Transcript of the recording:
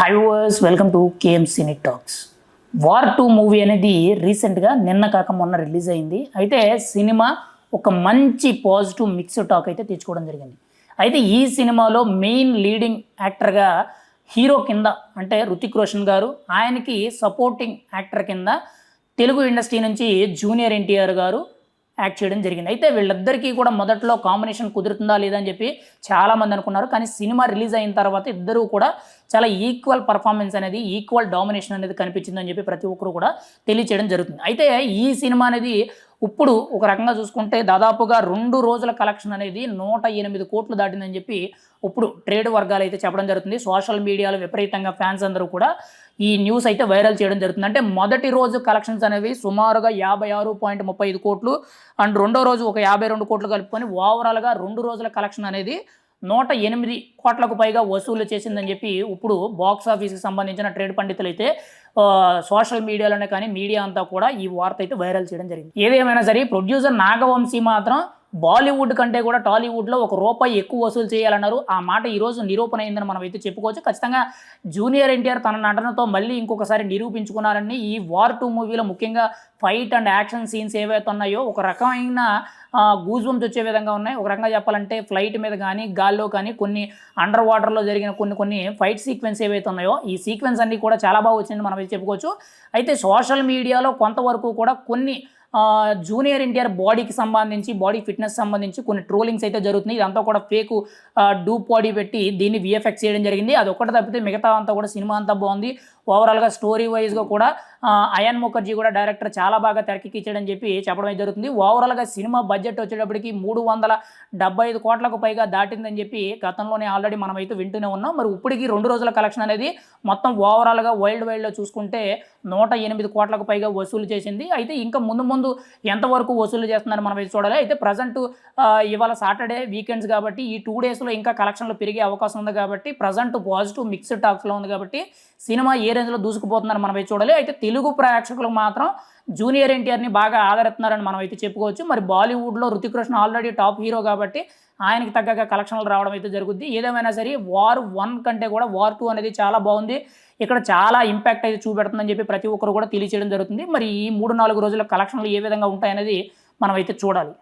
High verse welcome to KM cine talks War two movie అనేది రీసెంట్గా నిన్న కాక మొన్న రిలీజ్ అయింది. అయితే సినిమా ఒక మంచి పాజిటివ్ మిక్స్ టాక్ అయితే తెచ్చుకోవడం జరిగింది. అయితే ఈ సినిమాలో మెయిన్ లీడింగ్ యాక్టర్గా హీరో కింద అంటే రుతిక్ రోషన్ గారు ఆయనకి సపోర్టింగ్ యాక్టర్ కింద తెలుగు ఇండస్ట్రీ నుంచి జూనియర్ ఎన్టీఆర్ గారు యాక్ట్ చేయడం జరిగింది. అయితే వీళ్ళిద్దరికీ కూడా మొదట్లో కాంబినేషన్ కుదురుతుందా లేదా అని చెప్పి చాలామంది అనుకున్నారు. కానీ సినిమా రిలీజ్ అయిన తర్వాత ఇద్దరూ కూడా చాలా ఈక్వల్ పర్ఫార్మెన్స్ అనేది ఈక్వల్ డామినేషన్ అనేది కనిపించిందని చెప్పి ప్రతి ఒక్కరు కూడా తెలియచేయడం జరుగుతుంది. అయితే ఈ సినిమా అనేది ఇప్పుడు ఒక రకంగా చూసుకుంటే దాదాపుగా రెండు రోజుల కలెక్షన్ అనేది నూట ఎనిమిది కోట్లు దాటిందని చెప్పి ఇప్పుడు ట్రేడ్ వర్గాలు అయితే చెప్పడం జరుగుతుంది. సోషల్ మీడియాలో విపరీతంగా ఫ్యాన్స్ అందరూ కూడా ఈ న్యూస్ అయితే వైరల్ చేయడం జరుగుతుంది. అంటే మొదటి రోజు కలెక్షన్స్ అనేవి సుమారుగా యాభై ఆరు పాయింట్ ముప్పై ఐదు కోట్లు అండ్ రెండో రోజు ఒక యాభై రెండు కోట్లు కలుపుకొని ఓవరాల్గా రెండు రోజుల కలెక్షన్ అనేది నూట ఎనిమిది కోట్లకు పైగా వసూలు చేసిందని చెప్పి ఇప్పుడు బాక్స్ ఆఫీస్కి సంబంధించిన ట్రేడ్ పండితులు అయితే సోషల్ మీడియాలోనే కానీ మీడియా అంతా కూడా ఈ వార్త అయితే వైరల్ చేయడం జరిగింది. ఏదేమైనా సరే ప్రొడ్యూసర్ నాగవంశీ మాత్రం బాలీవుడ్ కంటే కూడా టాలీవుడ్లో ఒక రూపాయి ఎక్కువ వసూలు చేయాలన్నారు. ఆ మాట ఈరోజు నిరూపణ అయిందని మనం అయితే చెప్పుకోవచ్చు. ఖచ్చితంగా జూనియర్ ఎన్టీఆర్ తన నటనతో మళ్ళీ ఇంకొకసారి నిరూపించుకున్నారని ఈ వార్ టూ మూవీలో ముఖ్యంగా ఫైట్ అండ్ యాక్షన్ సీన్స్ ఏవైతే ఉన్నాయో ఒక రకమైన గూజ్బంప్స్ వచ్చే విధంగా ఉన్నాయి. ఒక రకంగా చెప్పాలంటే ఫ్లైట్ మీద కానీ గాల్లో కానీ కొన్ని అండర్ వాటర్లో జరిగిన కొన్ని కొన్ని ఫైట్ సీక్వెన్స్ ఏవైతే ఉన్నాయో ఈ సీక్వెన్స్ అన్నీ కూడా చాలా బాగా వచ్చింది మనం అయితే చెప్పుకోవచ్చు. అయితే సోషల్ మీడియాలో కొంతవరకు కూడా కొన్ని జూనియర్ ఎన్టీఆర్ బాడీకి సంబంధించి బాడీ ఫిట్నెస్ సంబంధించి కొన్ని ట్రోలింగ్స్ అయితే జరుగుతున్నాయి. ఇదంతా కూడా ఫేక్ డూప్ బాడీ పెట్టి దీన్ని విఎఫ్ఎక్స్ చేయడం జరిగింది. అది ఒకటి తప్పితే మిగతా అంతా కూడా సినిమా అంతా బాగుంది. ఓవరాల్గా స్టోరీ వైజ్గా కూడా అయాన్ ముఖర్జీ కూడా డైరెక్టర్ చాలా బాగా తెరకెక్కించాడని చెప్పి చెప్పడం అయితే జరుగుతుంది. ఓవరాల్గా సినిమా బడ్జెట్ వచ్చేటప్పటికి మూడు వందల డెబ్బై ఐదు కోట్లకు పైగా దాటిందని చెప్పి గతంలోనే ఆల్రెడీ మనమైతే వింటూనే ఉన్నాం. మరి ఇప్పటికి రెండు రోజుల కలెక్షన్ అనేది మొత్తం ఓవరాల్గా వరల్డ్ వైడ్లో చూసుకుంటే నూట ఎనిమిది కోట్లకు పైగా వసూలు చేసింది. అయితే ఇంకా ముందు ముందు ఎంతవరకు వసూలు చేస్తున్నారు మనం చూడాలి. అయితే ప్రజెంట్ ఇవాళ సాటర్డే వీకెండ్స్ కాబట్టి ఈ టూ డేస్లో ఇంకా కలెక్షన్లు పెరిగే అవకాశం ఉంది కాబట్టి ప్రజెంట్ పాజిటివ్ మిక్స్డ్ టాక్స్లో ఉంది కాబట్టి సినిమా ఏ రేంజ్లో దూసుకుపోతున్నారు మనం అయితే చూడాలి. అయితే తెలుగు ప్రేక్షకులకు మాత్రం జూనియర్ ఎన్టీఆర్ని బాగా ఆదరిస్తున్నారని మనం అయితే చెప్పుకోవచ్చు. మరి బాలీవుడ్లో Hrithik Roshan already top hero కాబట్టి ఆయనకి తగ్గగా కలెక్షన్లు రావడం అయితే జరుగుద్ది. ఏదేమైనా సరే వార్ వన్ కంటే కూడా వార్ టూ అనేది చాలా బాగుంది. ఇక్కడ చాలా ఇంపాక్ట్ అయితే చూపెడుతుందని చెప్పి ప్రతి ఒక్కరు కూడా తెలియచేయడం జరుగుతుంది. మరి ఈ మూడు నాలుగు రోజుల కలెక్షన్లు ఏ విధంగా ఉంటాయనేది మనం అయితే చూడాలి.